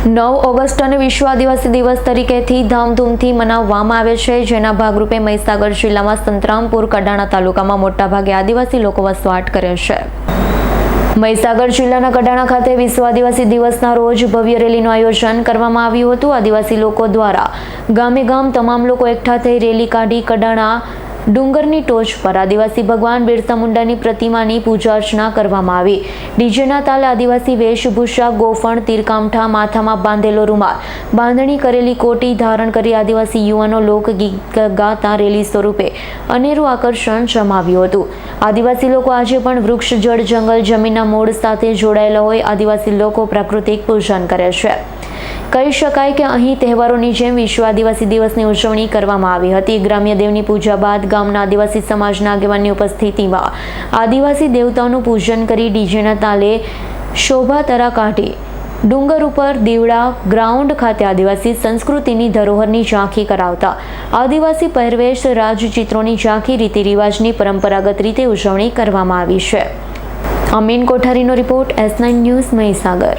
નવ ઓગસ્ટને વિશ્વ આદિવાસી દિવસ તરીકેથી ધામધૂમથી મનાવવામાં આવે છે. જેના ભાગરૂપે મહીસાગર જિલ્લામાં સંતરામપુર, કડાણા તાલુકામાં મોટાભાગે આદિવાસી લોકો વસવાટ કરે છે. મહીસાગર જિલ્લાના કડાણા ખાતે વિશ્વ આદિવાસી દિવસના રોજ ભવ્ય રેલીનું આયોજન કરવામાં આવ્યું હતું. આદિવાસી લોકો દ્વારા ગામે ગામ તમામ લોકો એકઠા થઈ રેલી કાઢી કડાણા ડુંગરની ટોચ પર આદિવાસી ભગવાન બિરસા મુંડાની પ્રતિમાની પૂજા અર્ચના કરવામાં આવી. ડીજેના તાલે આદિવાસી વેશભૂષા, ગોફણ, તીરકામઠા, માથામાં બાંધેલો રૂમાલ. બાંધણી કરેલી કોટી ધારણ કરી આદિવાસી યુવાનો લોકગીત ગાતા રેલી સ્વરૂપે અનેરું આકર્ષણ જમાવ્યું હતું. આદિવાસી લોકો આજે પણ વૃક્ષ, જળ, જંગલ, જમીનના મૂળ સાથે જોડાયેલા હોય આદિવાસી લોકો પ્રાકૃતિક પૂજન કરે છે. કહી શકાય કે અહીં તહેવારોની જેમ વિશ્વ આદિવાસી દિવસની ઉજવણી કરવામાં આવી હતી. ગ્રામ્ય દેવની પૂજા બાદ ગામના આદિવાસી સમાજના આગેવાનની ઉપસ્થિતિમાં આદિવાસી દેવતાઓનું પૂજન કરી ડીજેના તાલે શોભા તરા કાઢી ડુંગર ઉપર દીવડા ગ્રાઉન્ડ ખાતે આદિવાસી સંસ્કૃતિની ધરોહરની ઝાંખી કરાવતા આદિવાસી પહેરવેશ રાજચિત્રોની ઝાંખી રીતિ રિવાજની પરંપરાગત રીતે ઉજવણી કરવામાં આવી છે. Amin કોઠારીનો report S nine news Mahisagar.